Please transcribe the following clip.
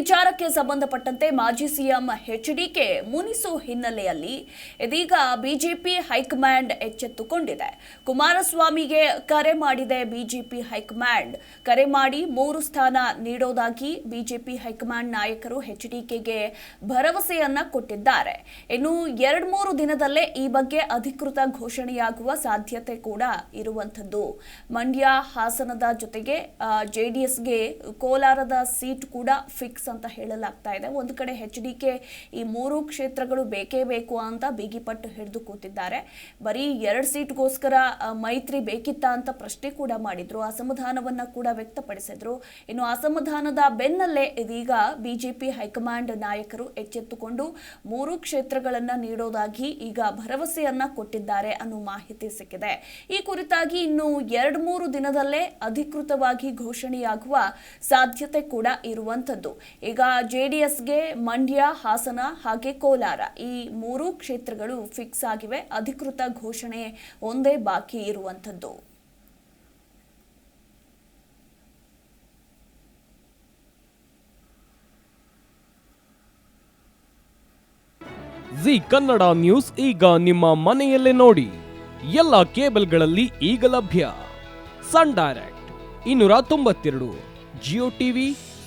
ವಿಚಾರಕ್ಕೆ ಸಂಬಂಧಪಟ್ಟಂತೆ ಮಾಜಿ ಸಿಎಂ ಹೆಚ್ಡಿಕೆ ಮುನಿಸು ಹಿನ್ನೆಲೆಯಲ್ಲಿ ಇದೀಗ ಬಿಜೆಪಿ ಹೈಕಮಾಂಡ್ ಎಚ್ಚೆತ್ತುಕೊಂಡಿದೆ. ಕುಮಾರಸ್ವಾಮಿಗೆ ಕರೆ ಮಾಡಿದೆ ಬಿಜೆಪಿ ಹೈಕಮಾಂಡ್. ಕರೆ ಮಾಡಿ ಮೂರು ಸ್ಥಾನ ನೀಡೋದಾಗಿ ಬಿಜೆಪಿ ಹೈಕಮಾಂಡ್ ನಾಯಕರು ಹೆಚ್ಡಿಕೆಗೆ ಭರವಸೆಯನ್ನ ಕೊಟ್ಟಿದ್ದಾರೆ. ಇನ್ನು ಎರಡ್ ಮೂರು ದಿನದಲ್ಲೇ ಈ ಬಗ್ಗೆ ಅಧಿಕೃತ ಘೋಷಣೆಯಾಗುವ ಸಾಧ್ಯತೆ ಕೂಡ ಇರುವಂಥದ್ದು. ಮಂಡ್ಯ ಹಾಸನದ ಜೊತೆಗೆ ಜೆಡಿಎಸ್ಗೆ ಕೋಲಾರದ ಸೀಟ್ ಕೂಡ ಫಿಕ್ಸ್ ಅಂತ ಹೇಳಲಾಗ್ತಾ ಇದೆ. ಒಂದು ಕಡೆ ಎಚ್ ಡಿ ಕೆ ಈ ಮೂರು ಕ್ಷೇತ್ರಗಳು ಬೇಕೇ ಬೇಕು ಅಂತ ಬಿಗಿಪಟ್ಟು ಹಿಡಿದು ಕೂತಿದ್ದಾರೆ. ಬರೀ ಎರಡು ಸೀಟ್ಗೋಸ್ಕರ ಮೈತ್ರಿ ಬೇಕಿತ್ತ ಅಂತ ಪ್ರಶ್ನೆ ಕೂಡ ಮಾಡಿದ್ರು. ಅಸಮಾಧಾನವನ್ನ ಕೂಡ ವ್ಯಕ್ತಪಡಿಸಿದ್ರು. ಇನ್ನು ಅಸಮಾಧಾನದ ಬೆನ್ನಲ್ಲೇ ಇದೀಗ ಬಿಜೆಪಿ ಹೈಕಮಾಂಡ್ ನಾಯಕರು ಎಚ್ಚೆತ್ತುಕೊಂಡು ಮೂರು ಕ್ಷೇತ್ರಗಳನ್ನ ನೀಡೋದಾಗಿ ಈಗ ಭರವಸೆಯನ್ನ ಕೊಟ್ಟಿದ್ದಾರೆ ಅನ್ನೋ ಮಾಹಿತಿ ಸಿಕ್ಕಿದೆ. ಈ ಕುರಿತಾಗಿ ಇನ್ನು ಎರಡು ಮೂರು ದಿನದಲ್ಲೇ ಅಧಿಕೃತವಾಗಿ ಘೋಷಣೆಯಾಗುವ ಸಾಧ್ಯತೆ ಕೂಡ ಇರುವಂತದ್ದು ಈಗ ಜೆಡಿಎಸ್ಗೆ ಮಂಡ್ಯ, ಹಾಸನ ಹಾಗೆ ಕೋಲಾರ ಈ ಮೂರು ಕ್ಷೇತ್ರಗಳು ಫಿಕ್ಸ್ ಆಗಿವೆ. ಅಧಿಕೃತ ಘೋಷಣೆ ಒಂದೇ ಬಾಕಿ ಇರುವಂತದ್ದು ಜಿ ಕನ್ನಡ ನ್ಯೂಸ್ ಈಗ ನಿಮ್ಮ ಮನೆಯಲ್ಲೇ ನೋಡಿ. ಎಲ್ಲ ಕೇಬಲ್ಗಳಲ್ಲಿ ಈಗ ಲಭ್ಯ. ಸನ್ ಡೈರೆಕ್ಟ್ ಇನ್ನೂರ ತೊಂಬತ್ತೆರಡು, ಜಿಯೋ ಟಿವಿ